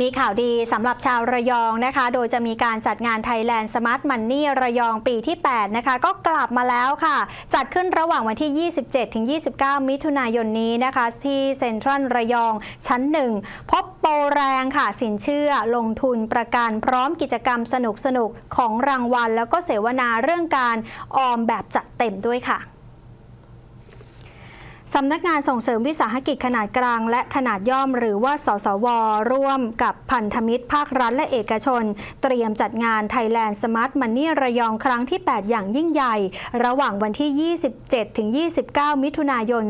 มีข่าวดีสำหรับชาวระยองนะคะ โดยจะมีการจัดงาน Thailand Smart Money ระยองปีที่ 8 นะคะ ก็กลับมาแล้วค่ะ จัดขึ้นระหว่างวันที่ 27ถึง29 มิถุนายนนี้นะคะ ที่เซ็นทรัลระยองชั้น 1 พบโปรแรงค่ะ สินเชื่อลงทุนประกันพร้อมกิจกรรมสนุกๆ ของรางวัล แล้วก็เสวนาเรื่องการออมแบบจัดเต็มด้วยค่ะ สำนักงานส่งเสริมวิสาหกิจขนาดกลาง และขนาดย่อมหรือว่า สสว ร่วมกับพันธมิตรภาครัฐและเอกชน เตรียมจัดงาน Thailand Smart Money ระยองครั้งที่ 8 อย่างยิ่งใหญ่ ระหว่างวันที่ 27-29 มิถุนายน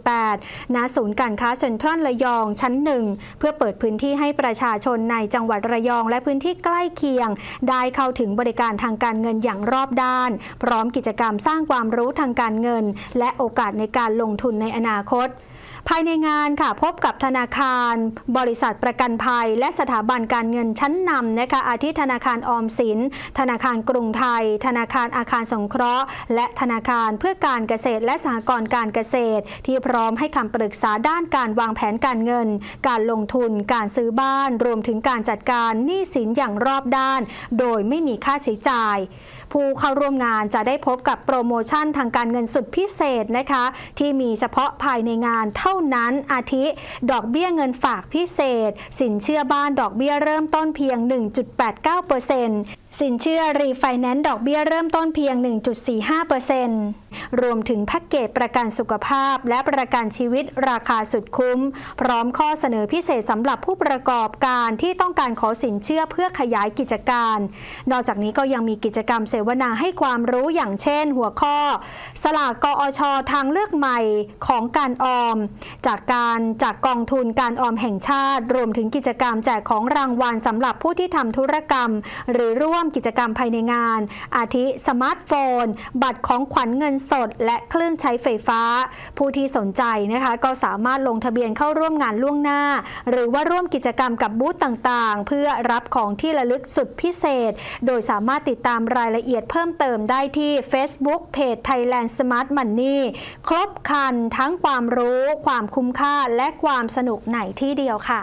2568 ณ ศูนย์การค้าเซ็นทรัลระยองชั้นหนึ่งเพื่อเปิดพื้นที่ให้ประชาชนในจังหวัดระยอง และพื้นที่ใกล้เคียง ได้เข้าถึงบริการทางการเงินอย่างรอบด้าน พร้อมกิจกรรมสร้างความรู้ทางการเงิน และโอกาสในการลงทุนในอนาคต ภายในงานค่ะพบกับธนาคาร บริษัทประกันภัย และสถาบันการเงินชั้นนำนะคะอาทิธนาคารออมสิน ธนาคารกรุงไทย ธนาคารอาคารสงเคราะห์ และธนาคารเพื่อการเกษตรและสหกรณ์การเกษตร ที่พร้อมให้คำปรึกษาด้านการวางแผนการเงิน การลงทุน การซื้อบ้าน รวมถึงการจัดการหนี้สินอย่างรอบด้าน โดยไม่มีค่าใช้จ่ายผู้เข้าร่วมงานจะได้พบกับโปรโมชั่นทางการเงินสุดพิเศษนะคะ ที่มีเฉพาะภายในงานเท่านั้น อาทิ ดอกเบี้ยเงินฝากพิเศษ สินเชื่อบ้านดอกเบี้ยเริ่มต้นเพียง 1.89% สินเชื่อรีไฟแนนซ์ดอกเบี้ยเริ่มต้นเพียง 1.45%รวมถึงแพ็กเกจประกันสุขภาพ และประกันชีวิตราคาสุดคุ้ม พร้อมข้อเสนอพิเศษสำหรับผู้ประกอบการที่ต้องการขอสินเชื่อเพื่อขยายกิจการ นอกจากนี้ก็ยังมีกิจกรรมเสวนาให้ความรู้อย่างเช่น หัวข้อ สลากกอชทางเลือกใหม่ของการออม จากการจากกองทุนการออมแห่งชาติ รวมถึงกิจกรรมแจกของรางวัลสำหรับผู้ที่ทำธุรกรรม หรือร่วมกิจกรรมภายในงาน อาทิสมาร์ทโฟน บัตรของขวัญเงินสด และเครื่องใช้ไฟฟ้า ผู้ที่สนใจนะคะ ก็สามารถลงทะเบียนเข้าร่วมงานล่วงหน้า หรือว่าร่วมกิจกรรมกับบูธต่างๆ เพื่อรับของที่ระลึกสุดพิเศษ โดยสามารถติดตามรายละเอียดเพิ่มเติมได้ที่ Facebook Page Thailand Smart Money ครบครันทั้งความรู้ ความคุ้มค่าและความสนุกในที่เดียวค่ะ